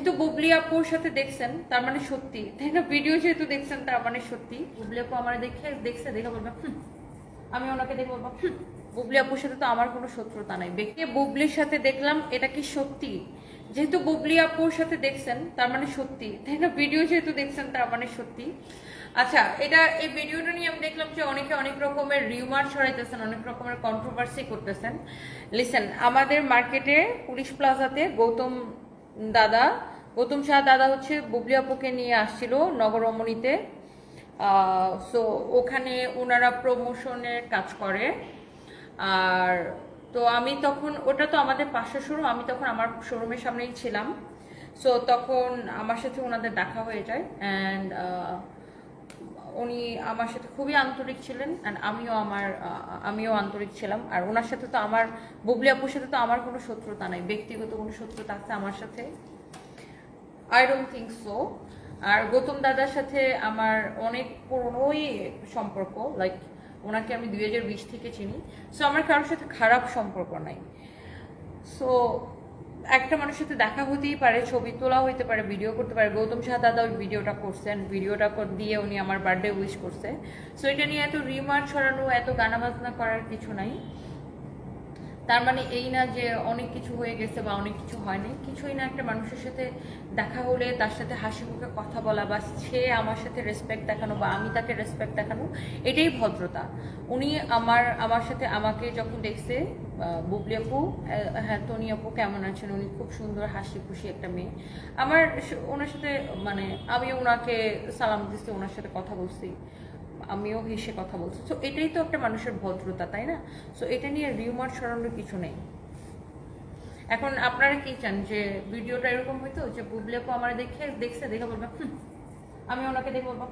যেহেতু বুবলি আপুর সাথে দেখছেন তার মানে সত্যি। তাই না? ভিডিও যেহেতু দেখছেন তার মানে সত্যি। বুবলি আপু আমার দেখে দেখছে দেখে বলবে আমি ওনাকে দেখে বলব বুবলি আপুর সাথে তো আমার কোনো শত্রুতা নাই। ব্যক্তি বুবলির সাথে দেখলাম এটা কি সত্যি? যেহেতু বুবলি আপুর সাথে দেখছেন তার মানে সত্যি। তাই না? ভিডিও যেহেতু দেখছেন তার মানে সত্যি। আচ্ছা এটা এই ভিডিওটা নিয়ে আমি দেখলাম যে অনেকে অনেক রকমের রিউমার ছড়াইতেছেন অনেক রকমের কন্ট্রোভার্সি করতেছেন। লিসেন আমাদের মার্কেটে পুলিশ প্লাজাতে গৌতম দাদা, গৌতম শাহ দাদা হচ্ছে বুবলি আপুকে নিয়ে আসছিল নগরমণিতে। সো ওখানে ওনারা প্রমোশনের কাজ করে। আর তো আমি তখন, ওটা তো আমাদের পাশের শুরু, আমি তখন আমার শোরুমের সামনেই ছিলাম। সো তখন আমার সাথে ওনাদের দেখা হয়ে যায়। অ্যান্ড উনি আমার সাথে খুবই আন্তরিক ছিলেন অ্যান্ড আমিও আমার আমিও আন্তরিক ছিলাম। আর ওনার সাথে তো আমার, বুবলি আপুর সাথে তো আমার কোনো শত্রুতা নাই, ব্যক্তিগত কোনো শত্রুতা আছে আমার সাথে? আই ডোন্ট থিঙ্ক সো আর গৌতম দাদার সাথে আমার অনেক পুরনোই সম্পর্ক লাইক ওনাকে আমি দুই হাজার বিশ থেকে চিনি। সো আমার কারোর সাথে খারাপ সম্পর্ক নাই। সো একটা মানুষের সাথে দেখা হতেই পারে, ছবি তোলা হইতে পারে ভিডিও করতে পারে। গৌতম শাহ দাদা ওই ভিডিওটা করছেন ভিডিওটা দিয়ে উনি আমার বার্থডে উইশ করছে। সো এটা নিয়ে এত রিমার্ক ছড়ানো, এত গানা বাজনা করার কিছু নাই। তার মানে এই না যে অনেক কিছু হয়ে গেছে বা অনেক কিছু হয়নি, কিছুই না একটা মানুষের সাথে দেখা হলে তার সাথে হাসি মুখে কথা বলা বা সে আমার সাথে রেসপেক্ট দেখানো বা আমি তাকে রেসপেক্ট দেখানো, এটাই ভদ্রতা। উনি আমার আমার সাথে আমাকে যখন দেখছে বুবলি আপু হ্যাঁ তনি আপু কেমন আছেন? উনি খুব সুন্দর হাসি খুশি একটা মেয়ে। আমার ওনার সাথে মানে আমি ওনাকে সালাম দিচ্ছি ওনার সাথে কথা বলছি। আমিও হেসে কথা বলছি। তো এটাই তো একটা মানুষের ভদ্রতা, তাই না? সো এটা নিয়ে রিউমার ছড়ানোর কিছু নেই। এখন আপনারা কি চান যে ভিডিওটা এরকম হইতো যে বুবলি আপু আমার দেখে দেখছে, দেখে বলবে আমি ওনাকে দেখে বলব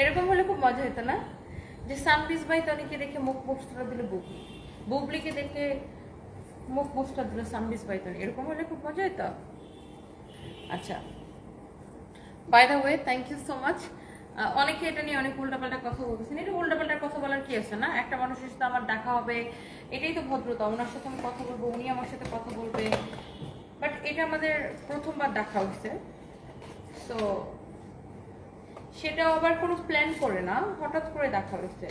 এরকম হলে খুব মজা হতো না? যে সানবিজ ভাই তনিকে দেখে মুখ পোস্টার দিল বুবলি। বুবলিকে দেখে মুখ পোস্টার দিল সানবিজ ভাই তনি এরকম হলে খুব মজা হতো আচ্ছা by the way thank you so much অনেকে এটা নিয়ে অনেক উল্টাপাল্টা কথা বলতেছেন। এটা উল্টাপাল্টা কথা বলার কি আছে না? একটা মানুষের সাথে আমার দেখা হবে, এটাই তো ভদ্রতা। ওনার সাথে আমি কথা বলব, উনি আমার সাথে কথা বলবে। বাট এটা আমাদের প্রথমবার দেখা হয়েছে। তো সেটাও আবার কোনো প্ল্যান করে না। হঠাৎ করে দেখা হয়েছে।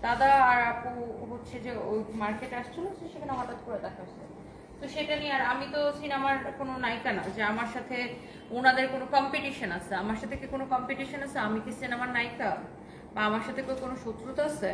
দাদা আর আপু হচ্ছে যে ওই মার্কেটে আসছিল সেখানে হঠাৎ করে দেখা হয়েছে। তো সেটা নিয়ে আর আমি তো সিনেমার কোনো নায়িকা না, যে আমার সাথে ওনাদের কোনো কম্পিটিশন আছে, আমার সাথে কি কোনো কম্পিটিশন আছে? আমি কি সিনেমার নায়িকা? বা আমার সাথে কেউ কোনো শত্রুতা আছে?